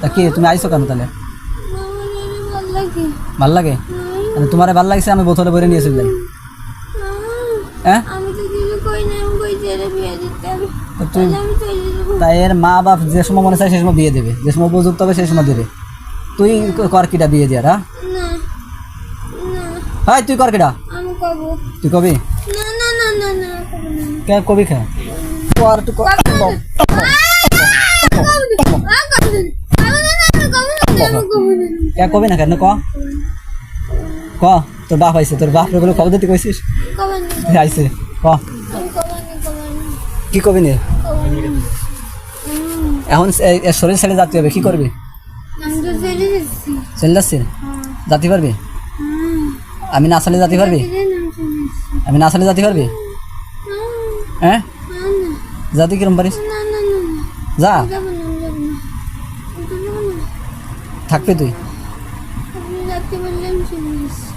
তা কি তুমি আইছো কেন তাহলে? ভালো লাগে মানে তোমার ভালো লাগছে আমি বোতলে ভরে নিয়ে চলে যাই। হ্যাঁ? তুই এর মা বাপ যে সময় মনে চায় সে সময় বিয়ে দেবে। যে সময় উপযুক্ত হবে সেই সময় দেবে। তুই কর কিটা বিয়ে দিয়া হ্যাঁ? না তুই কর কিটা। তুই কবি? কে কবি খা? কর তুই কর। কে কবি না কেন? ক? ক? তোর বাপ আইছে তোর বাপ রেগুলো খবর দিতে কইছিস? এ আইছে ক? কি কবি নে? এখন এ- এ শরীর ছেড়ে যাতে হবে কি করবি? চলে যাচ্ছি। যাতে পারবি? আমি না আসলে যাতে পারবি? আমি না আসলে যাতে পারবি? হ্যাঁ? যাতে কিরম পারিস? যা। থাকবি তুই। Tem uma lâmina.